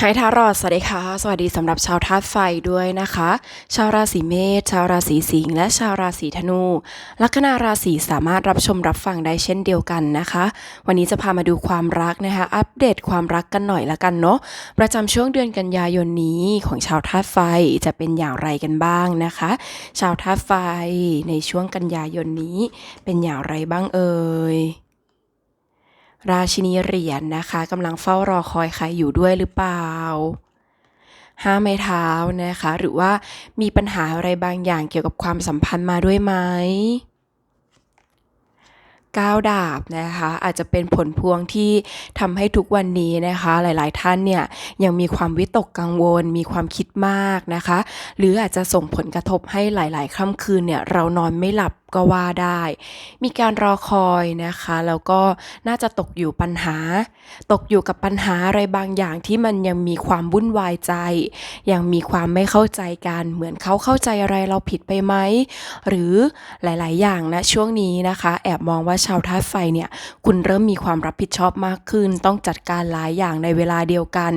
ไฮทารอดสวัสดีค่ะ สวัสดีสำหรับชาวธาตุไฟด้วยนะคะ ชาวราศีเมษ ชาวราศีสิงห์ และชาวราศีธนู ลัคนาราศีสามารถรับชมรับฟังได้เช่นเดียวกันนะคะ วันนี้จะพามาดูความรักนะคะ อัปเดตความรักกันหน่อยละกันเนาะ ประจำช่วงเดือนกันยายนนี้ของชาวธาตุไฟจะเป็นอย่างไรกันบ้างนะคะ ชาวธาตุไฟในช่วงกันยายนนี้เป็นอย่างไรบ้างเอ่ย ราชินีเหรียญนะคะกำลังเฝ้ารอคอยใครอยู่ด้วยหรือเปล่าห้าไม้เท้านะคะ หรือว่ามีปัญหาอะไรบางอย่างเกี่ยวกับความสัมพันธ์มาด้วยไหมก้าวดาบนะคะอาจจะเป็นผลพวงที่ทำให้ทุกวันนี้นะคะ หลายๆ ท่านเนี่ยยังมีความวิตกกังวล มีความคิดมากนะคะ หรืออาจจะส่งผลกระทบให้หลาย ๆค่ำคืนเนี่ยเรานอนไม่หลับก็ว่าได้ มีการรอคอยนะคะ แล้วก็น่าจะตกอยู่ปัญหา ตกอยู่กับปัญหาอะไรบางอย่างที่มันยังมีความวุ่นวายใจ ยังมีความไม่เข้าใจกัน เหมือนเขาเข้าใจอะไรเราผิดไปไหม หรือหลาย ๆ อย่างนะช่วงนี้นะคะ แอบมองว่าชาวธาตุไฟเนี่ย คุณเริ่มมีความรับผิดชอบมากขึ้น ต้องจัดการหลายอย่างในเวลาเดียวกัน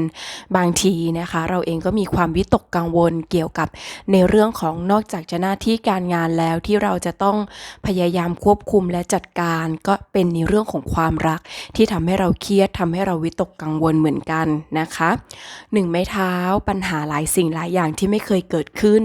บางทีนะคะ เราเองก็มีความวิตกกังวลเกี่ยวกับในเรื่องของนอกจากจะหน้าที่การงานแล้วที่เราจะต้องพยายามควบคุมและจัดการก็เป็นในเรื่องของความรัก ที่ทำให้เราเครียดทำให้เราวิตกกังวลเหมือนกันนะคะหนึ่งไม้เท้าปัญหาหลายสิ่งหลายอย่างที่ไม่เคยเกิดขึ้น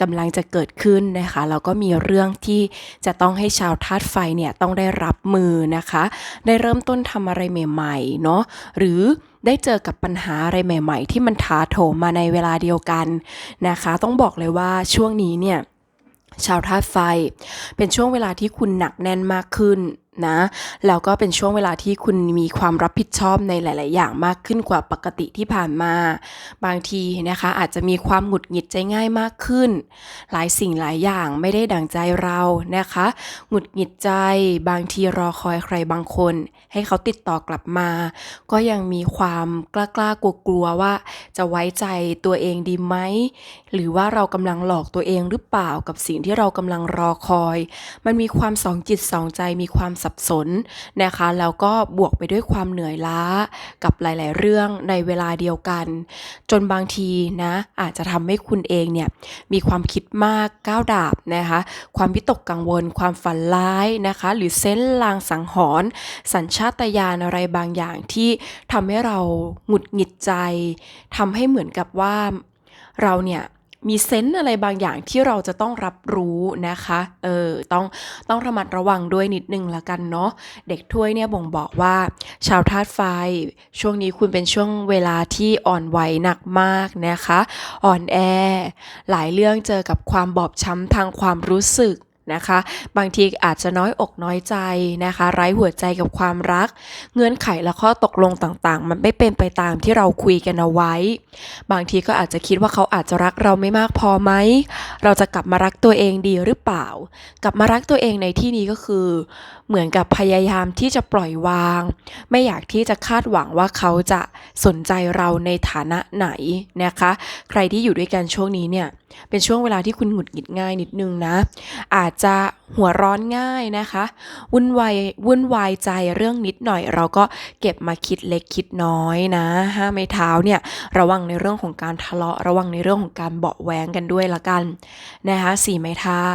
กำลังจะเกิดขึ้นนะคะแล้วก็มีเรื่องที่จะต้องให้ชาวธาตุไฟเนี่ยต้องได้รับมือนะคะ ได้เริ่มต้นทำอะไรใหม่ๆเนาะหรือได้เจอกับปัญหาอะไรใหม่ ๆ ที่มันถาโถมมาในเวลาเดียวกันนะคะ ต้องบอกเลยว่าช่วงนี้เนี่ย ชาวธาตุไฟ เป็นช่วงเวลาที่คุณหนักแน่นมากขึ้นนะ แล้วก็เป็นช่วงเวลาที่คุณมีความรับผิดชอบในหลาย ๆ อย่างมากขึ้นกว่าปกติที่ผ่านมา บางทีนะคะ อาจจะมีความหงุดหงิดใจง่ายมากขึ้น หลายสิ่งหลายอย่างไม่ได้ดั่งใจเรานะคะ หงุดหงิดใจ บางทีรอคอยใครบางคน ให้เขาติดต่อกลับมา ก็ยังมีความกล้ากล้ากลัวกลัวๆว่า จะไว้ใจตัวเองดีไหมหรือว่าเรากำลังหลอกตัวเองหรือเปล่ากับสิ่งที่เรากำลังรอคอย มันมีความสองจิตสองใจมีความสับสนนะคะแล้วก็บวกไปด้วยความเหนื่อยล้ากับหลาย ๆ เรื่องในเวลาเดียวกัน จนบางทีนะอาจจะทำให้คุณเองเนี่ยมีความคิดมากก้าวดาบนะคะความวิตกกังวล ความฝันร้ายนะคะ หรือเซนลางสังหรณ์สัญชาตญาณอะไรบางอย่างที่ทำให้เราหงุดหงิดใจทำให้เหมือนกับว่าเราเนี่ยมีเซนส์อะไรบางอย่างที่เราจะต้องรับรู้นะคะ เออ ต้องต้องระมัดระวังด้วยนิดนึงละกันเนาะ เด็กถ้วยเนี่ยบ่งบอกว่า ชาวธาตุไฟ ช่วงนี้คุณเป็นช่วงเวลาที่อ่อนไหวหนักมากนะคะ อ่อนแอ หลายเรื่องเจอกับความบอบช้ำทางความรู้สึก นะคะ บางทีอาจจะน้อยอกน้อยใจนะคะ ไร้หัวใจกับความรัก เงื่อนไขและข้อตกลงต่างๆ มันไม่เป็นไปตามที่เราคุยกันเอาไว้ บางทีก็อาจจะคิดว่าเขาอาจจะรักเราไม่มากพอไหม เราจะกลับมารักตัวเองดีหรือเปล่า กลับมารักตัวเองในที่นี้ก็คือ เหมือนกับพยายามที่จะปล่อยวาง ไม่อยากที่จะคาดหวังว่าเขาจะสนใจเราในฐานะไหนนะคะ ใครที่อยู่ด้วยกันช่วงนี้เนี่ย เป็นช่วงเวลาที่คุณหงุดหงิดง่ายนิดนึงนะ อาจจะหัวร้อนง่ายนะคะ วุ่นวายวุ่นวายใจเรื่องนิดหน่อย เราก็เก็บมาคิดเล็กคิดน้อยนะห้าไม้เท้าเนี่ยระวังในเรื่องของการทะเลาะ ระวังในเรื่องของการเบาะแว้งกันด้วยละกันนะคะสี่ไม้เท้า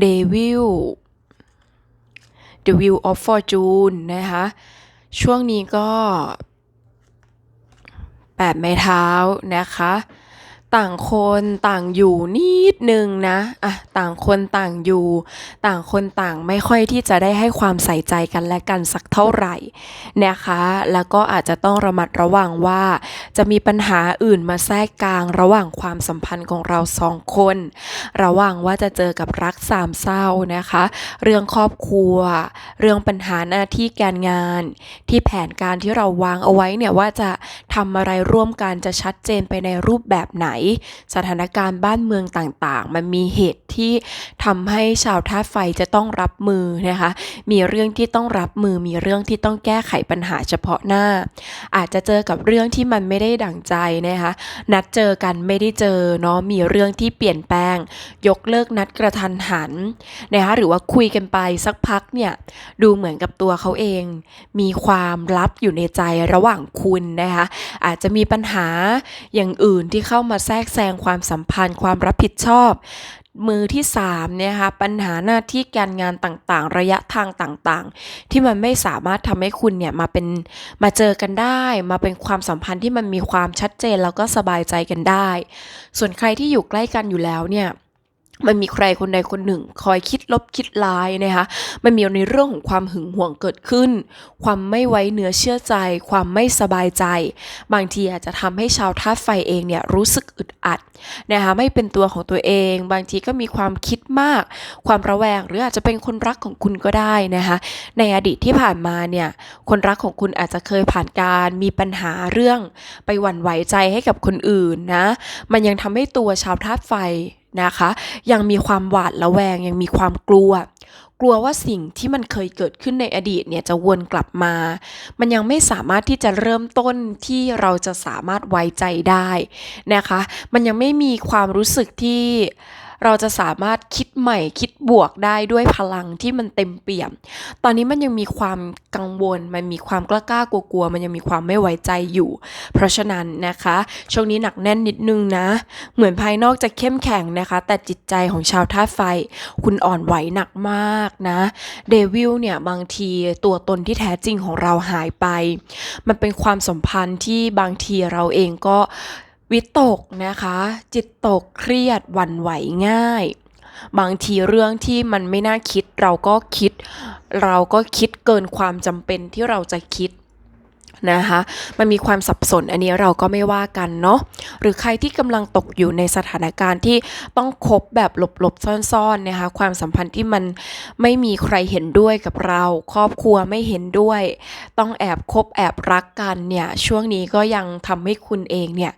เดวิล The Wheel of Fortune นะคะ ช่วงนี้ก็แปดไม้เท้านะคะ ต่างคนต่างอยู่นิดนึงนะอะต่างคนต่างอยู่ ต่างคนต่างไม่ค่อยที่จะได้ให้ความใส่ใจกันและกันสักเท่าไหร่นะคะ แล้วก็อาจจะต้องระมัดระวังว่า จะมีปัญหาอื่นมาแทรกกลางระหว่างความสัมพันธ์ของเราสองคน ระหว่างว่าจะเจอกับรักสามเศร้านะคะ เรื่องครอบครัว เรื่องปัญหาหน้าที่การงาน ที่แผนการที่เราวางเอาไว้เนี่ยว่าจะทำอะไรร่วมกันจะชัดเจนไปในรูปแบบไหนสถานการณ์บ้านเมืองต่างๆ มันมีเหตุที่ทำให้ชาวธาตุไฟจะต้องรับมือนะคะ มีเรื่องที่ต้องรับมือ มีเรื่องที่ต้องแก้ไขปัญหาเฉพาะหน้า อาจจะเจอกับเรื่องที่มันไม่ได้ได้ดั่งใจนะคะ นัดเจอกันไม่ได้เจอเนาะ มีเรื่องที่เปลี่ยนแปลง ยกเลิกนัดกระทันหันนะคะ หรือว่าคุยกันไปสักพักเนี่ย ดูเหมือนกับตัวเขาเอง มีความลับอยู่ในใจระหว่างคุณนะคะ อาจจะมีปัญหาอย่างอื่นที่เข้ามาแทรกแซงความสัมพันธ์ ความรับผิดชอบ มือที่3เนี่ยค่ะปัญหาหน้าที่การงานต่างๆ ระยะทางต่างๆ ที่มันไม่สามารถทำให้คุณเนี่ยมาเป็นมาเจอกันได้ มาเป็นความสัมพันธ์ที่มันมีความชัดเจนแล้วก็สบายใจกันได้ ส่วนใครที่อยู่ใกล้กันอยู่แล้วเนี่ย มันมีใครคนใดคนหนึ่ง คอยคิดลบคิดร้ายนะคะ มันมีในเรื่องของความหึงหวงเกิดขึ้น ความไม่ไว้เนื้อเชื่อใจ ความไม่สบายใจ บางทีอาจจะทำให้ชาวธาตุไฟเองเนี่ยรู้สึกอึดอัดนะคะไม่เป็นตัวของตัวเอง บางทีก็มีความคิดมาก ความระแวงหรืออาจจะเป็นคนรักของคุณก็ได้นะคะ ในอดีตที่ผ่านมาเนี่ยคนรักของคุณอาจจะเคยผ่านการมีปัญหาเรื่อง ไปหวั่นไหวใจให้กับคนอื่นนะ มันยังทำให้ตัวชาวธาตุไฟ นะคะ ยังมีความหวาดระแวงยังมีความกลัว กลัวว่าสิ่งที่มันเคยเกิดขึ้นในอดีตเนี่ยจะวนกลับมา มันยังไม่สามารถที่จะเริ่มต้นที่เราจะสามารถไว้ใจได้นะคะ มันยังไม่มีความรู้สึกที่ เราจะสามารถคิดใหม่คิดบวกได้ด้วยพลังที่มันเต็มเปี่ยม ตอนนี้มันยังมีความกังวล มันมีความกล้ากล้ากลัวๆมันยังมีความไม่ไว้ใจอยู่ เพราะฉะนั้นนะคะ ช่วงนี้หนักแน่นนิดนึงนะ เหมือนภายนอกจะเข้มแข็งนะคะ แต่จิตใจของชาวธาตุไฟ คุณอ่อนไหวหนักมากนะเดวิลเนี่ยบางทีตัวตนที่แท้จริงของเราหายไป มันเป็นความสัมพันธ์ที่บางทีเราเองก็ วิตกนะคะ จิตตกเครียดวันไหวง่าย บางทีเรื่องที่มันไม่น่าคิดเราก็คิด เราก็คิดเกินความจำเป็นที่เราจะคิด นะคะมันมีความสับสนอันนี้เราก็ไม่ว่ากันเนาะหรือใครที่กำลังตกอยู่ในสถานการณ์ที่ต้องคบแบบหลบๆซ่อนๆนะคะความสัมพันธ์ที่มันไม่มีใครเห็นด้วยกับเรา ครอบครัวไม่เห็นด้วย ต้องแอบคบแอบรักกันเนี่ยช่วงนี้ก็ยังทำให้คุณเองเนี่ย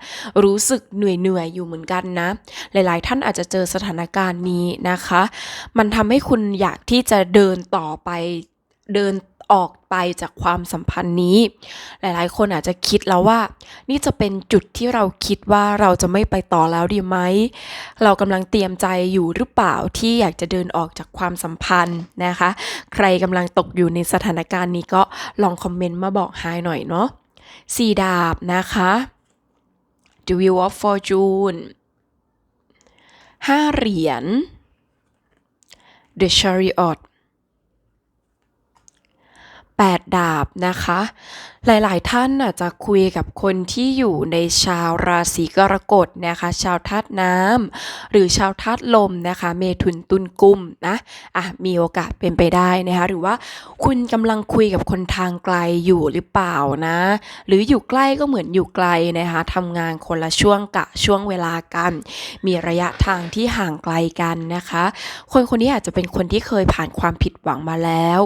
รู้สึกเหนื่อยๆอยู่เหมือนกันนะ หลายๆ ท่านอาจจะเจอสถานการณ์นี้นะคะ มันทำให้คุณอยากที่จะเดินต่อไปเดิน ออกไปจากความสัมพันธ์นี้ หลายๆ คนอาจจะคิดแล้วว่า นี่จะเป็นจุดที่เราคิดว่าเราจะไม่ไปต่อแล้วดีไหม เรากำลังเตรียมใจอยู่หรือเปล่าที่อยากจะเดินออกจากความสัมพันธ์นะคะ ใครกำลังตกอยู่ในสถานการณ์นี้ก็ลองคอมเมนต์มาบอกไฮหน่อยเนาะสี่ดาบนะคะ The Wheel of Fortune ห้าเหรียญ The Chariot 8 ดาบนะคะหลาย ๆ ท่านอาจจะคุยกับคนที่อยู่ในชาวราศีกรกฎนะคะ ชาวธาตุน้ำหรือชาวธาตุลมนะคะ เมถุนตุลกุมนะอะมีโอกาสเป็นไปได้นะคะ หรือว่าคุณกำลังคุยกับคนทางไกลอยู่หรือเปล่านะ หรืออยู่ใกล้ก็เหมือนอยู่ไกลนะคะทำงานคนละช่วงกะช่วงเวลากัน มีระยะทางที่ห่างไกลกันนะคะ คนคนนี้อาจจะเป็นคนที่เคยผ่านความผิดหวังมาแล้ว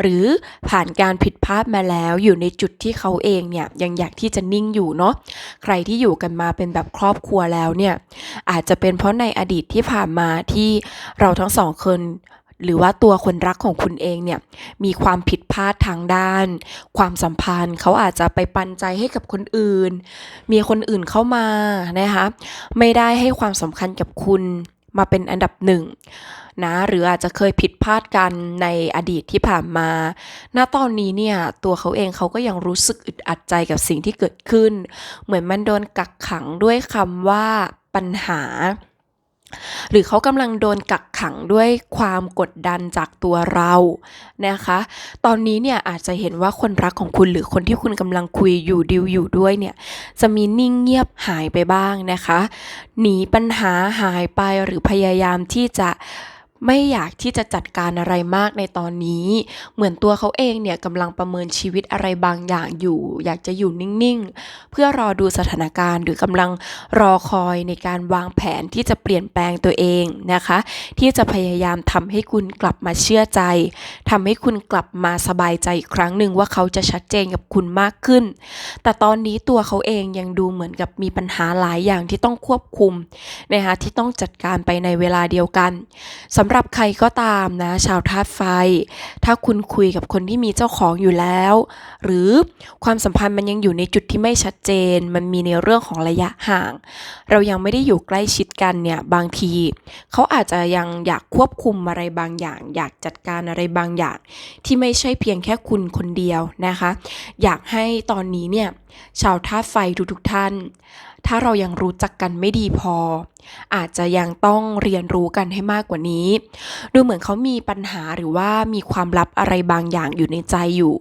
หรือผ่านการผิดพลาดมาแล้วอยู่ในจุดที่เขาเองเนี่ยยังอยากที่จะนิ่งอยู่เนาะใครที่อยู่กันมาเป็นแบบครอบครัวแล้วเนี่ยอาจจะเป็นเพราะในอดีตที่ผ่านมาที่เราทั้งสองคนหรือว่าตัวคนรักของคุณเองเนี่ยมีความผิดพลาดทางด้าน ความสัมพันธ์ เขาอาจจะไปปันใจให้กับคนอื่น มีคนอื่นเข้ามานะคะไม่ได้ให้ความสำคัญกับคุณมาเป็นอันดับหนึ่ง นะหรืออาจจะเคยผิดพลาดกันในอดีตที่ผ่านมา ณตอนนี้เนี่ยตัวเขาเองเขาก็ยังรู้สึกอึดอัดใจกับสิ่งที่เกิดขึ้น เหมือนมันโดนกักขังด้วยคำว่าปัญหาหรือเขากำลังโดนกักขังด้วยความกดดันจากตัวเรานะคะ ตอนนี้เนี่ยอาจจะเห็นว่าคนรักของคุณหรือคนที่คุณกำลังคุยอยู่ดิวอยู่ด้วยเนี่ยจะมีนิ่งเงียบหายไปบ้างนะคะ หนีปัญหาหายไปหรือพยายามที่จะ ไม่อยากที่จะจัดการอะไรมากในตอนนี้ เหมือนตัวเขาเองเนี่ยกำลังประเมินชีวิตอะไรบางอย่างอยู่ อยากจะอยู่นิ่งๆ เพื่อรอดูสถานการณ์ หรือกำลังรอคอยในการวางแผนที่จะเปลี่ยนแปลงตัวเองนะคะ ที่จะพยายามทำให้คุณกลับมาเชื่อใจทำให้คุณกลับมาสบายใจอีกครั้งหนึ่งว่าเขาจะชัดเจนกับคุณมากขึ้น แต่ตอนนี้ตัวเขาเองยังดูเหมือนกับมีปัญหาหลายอย่างที่ต้องควบคุมนะคะที่ต้องจัดการไปในเวลาเดียวกันสำำหรับใครก็ตามนะ ชาวธาตุไฟ ถ้าคุณคุยกับคนที่มีเจ้าของอยู่แล้ว หรือความสัมพันธ์มันยังอยู่ในจุดที่ไม่ชัดเจน มันมีในเรื่องของระยะห่าง เรายังไม่ได้อยู่ใกล้ชิดกันเนี่ยบางที เขาอาจจะยังอยากควบคุมอะไรบางอย่าง อยากจัดการอะไรบางอย่าง ที่ไม่ใช่เพียงแค่คุณคนเดียวนะคะ อยากให้ตอนนี้เนี่ยชาวธาตุไฟทุกๆท่าน ถ้าเรายังรู้จักกันไม่ดีพอ อาจจะยังต้องเรียนรู้กันให้มากกว่านี้ ดูเหมือนเขามีปัญหาหรือว่ามีความลับอะไรบางอย่างอยู่ในใจอยู่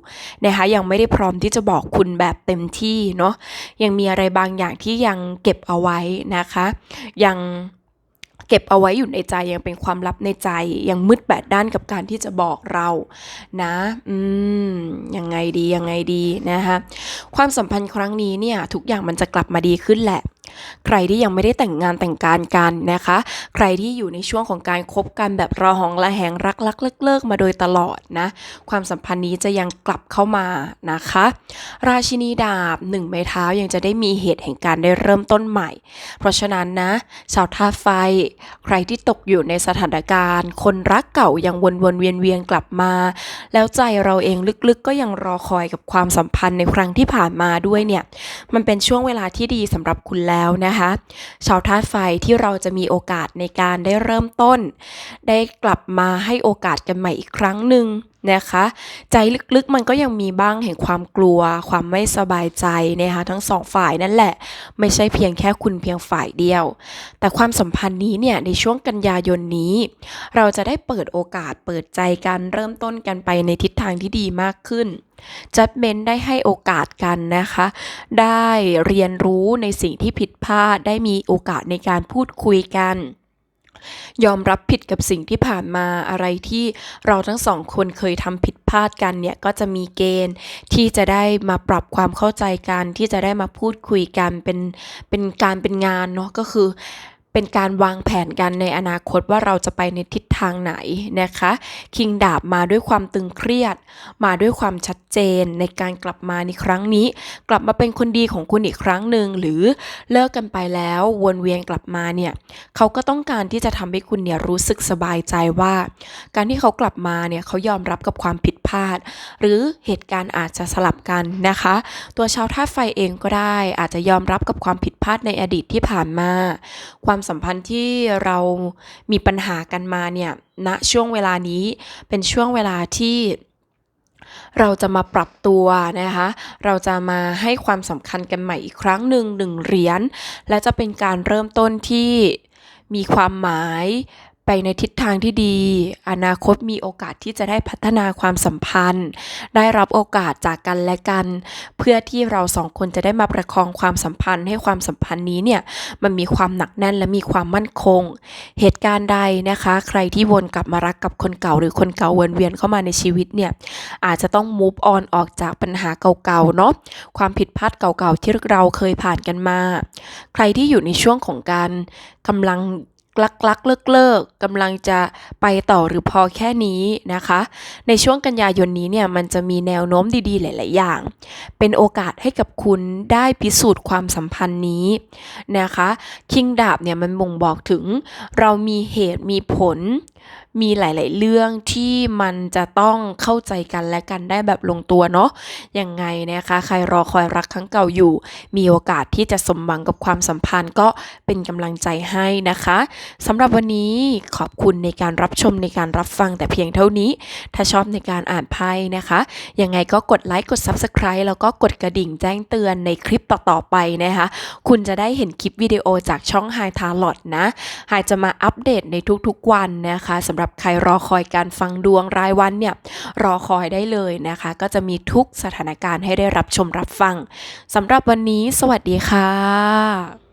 นะคะยังไม่ได้พร้อมที่จะบอกคุณแบบเต็มที่เนาะยังมีอะไรบางอย่างที่ยังเก็บเอาไว้นะคะ ยัง เก็บเอาไว้อยู่ในใจยังเป็นความลับในใจยังมืดแปดด้านกับการที่จะบอกเรานะอืมยังไงดียังไงดีนะคะความสัมพันธ์ครั้งนี้เนี่ยทุกอย่างมันจะกลับมาดีขึ้นแหละ ใครที่ยังไม่ได้แต่งงานแต่งการกันนะคะ ใครที่อยู่ในช่วงของการคบกันแบบระหองระแหงรักรักเลิกเลิกมาโดยตลอดนะ ความสัมพันธ์นี้จะยังกลับเข้ามานะคะ ราชินีดาบหนึ่งไม้เท้ายังจะได้มีเหตุแห่งการได้เริ่มต้นใหม่ เพราะฉะนั้นนะชาวธาไฟ ใครที่ตกอยู่ในสถานการณ์ คนรักเก่ายังวนวนๆเวียนเวียนๆกลับมา แล้วใจเราเองลึกๆ ก็ยังรอคอยกับความสัมพันธ์ในครั้งที่ผ่านมาด้วยเนี่ย มันเป็นช่วงเวลาที่ดีสำหรับคุณแล้วนะคะชาวธาตุไฟที่เราจะมีโอกาสในการได้เริ่มต้น ได้กลับมาให้โอกาสกันใหม่อีกครั้งหนึ่งนะคะ ใจลึกๆมันก็ยังมีบ้างแห่งความกลัว ความไม่สบายใจนะคะทั้งสองฝ่ายนั่นแหละ ไม่ใช่เพียงแค่คุณเพียงฝ่ายเดียว แต่ความสัมพันธ์นี้เนี่ยในช่วงกันยายนนี้ เราจะได้เปิดโอกาสเปิดใจกันเริ่มต้นกันไปในทิศทางที่ดีมากขึ้น จัดเมนได้ให้โอกาสกันนะคะ ได้เรียนรู้ในสิ่งที่ผิดพลาด ได้มีโอกาสในการพูดคุยกัน ยอมรับผิดกับสิ่งที่ผ่านมาอะไรที่เราทั้งสองคนเคยทำผิดพลาดกันเนี่ยก็จะมีเกณฑ์ที่จะได้มาปรับความเข้าใจกัน ที่จะได้มาพูดคุยกันเป็นเป็นการเป็นงานเนาะก็คือ เป็นการวางแผนกันในอนาคตว่าเราจะไปในทิศทางไหนนะคะ คิงดาบมาด้วยความตึงเครียด มาด้วยความชัดเจนในการกลับมาในครั้งนี้ กลับมาเป็นคนดีของคุณอีกครั้งหนึ่งหรือเลิกกันไปแล้ววนเวียนกลับมาเนี่ยเขาก็ต้องการที่จะทำให้คุณเนี่ยรู้สึกสบายใจว่า การที่เขากลับมาเนี่ยเขายอมรับกับความผิดพลาด หรือเหตุการณ์อาจจะสลับกันนะคะ ตัวชาวธาตุไฟเองก็ได้ อาจจะยอมรับกับความผิดพลาดในอดีตที่ผ่านมา ความสัมพันธ์ที่เรามีปัญหากันมาเนี่ยณช่วงเวลานี้เป็นช่วงเวลาที่เราจะมาปรับตัวนะคะ เราจะมาให้ความสำคัญกันใหม่อีกครั้งหนึ่งหนึ่งเหรียญ และจะเป็นการเริ่มต้นที่มีความหมาย ไปในทิศทางที่ดี อนาคตมีโอกาสที่จะได้พัฒนาความสัมพันธ์ ได้รับโอกาสจากกันและกัน เพื่อที่เราสองคนจะได้มาประคองความสัมพันธ์ ให้ความสัมพันธ์นี้เนี่ยมันมีความหนักแน่นและมีความมั่นคง เหตุการณ์ใดนะคะ ใครที่วนกลับมารักกับคนเก่า หรือคนเก่าวนเวียนเข้ามาในชีวิตเนี่ยอาจจะต้อง move on ออกจากปัญหาเก่าๆเนาะความผิดพลาดเก่าๆที่เราเคยผ่านกันมา ใครที่อยู่ในช่วงของการกำลัง ลักลักเลิกเลิกกำลังจะไปต่อหรือพอแค่นี้นะคะ ในช่วงกันยายนนี้เนี่ยมันจะมีแนวโน้มดีๆ หลาย ๆ อย่าง เป็นโอกาสให้กับคุณได้พิสูจน์ความสัมพันธ์นี้นะคะคิงดาบเนี่ยมันบ่งบอกถึงเรามีเหตุมีผล มีหลาย ๆ เรื่องที่มันจะต้องเข้าใจกันและกันได้แบบลงตัวเนาะยังไงนะคะ ใครรอคอยรักครั้งเก่าอยู่ มีโอกาสที่จะสมหวังกับความสัมพันธ์ก็เป็นกำลังใจให้นะคะสำหรับวันนี้ขอบคุณในการรับชมในการรับฟังแต่เพียงเท่านี้ ถ้าชอบในการอ่านไพ่นะคะ ยังไงก็กดไลค์กด Subscribe แล้วก็กดกระดิ่งแจ้งเตือนในคลิปต่อ ๆ ไปนะคะ คุณจะได้เห็นคลิปวิดีโอจากช่อง High t a l o t นะหายจะมาอัปเดตในทุก ๆ วันนะคะสำหรับใครรอคอยการฟังดวงรายวันเนี่ยรอคอยได้เลยนะคะ ก็จะมีทุกสถานการณ์ให้ได้รับชมรับฟังสำหรับวันนี้ สวัสดีค่ะ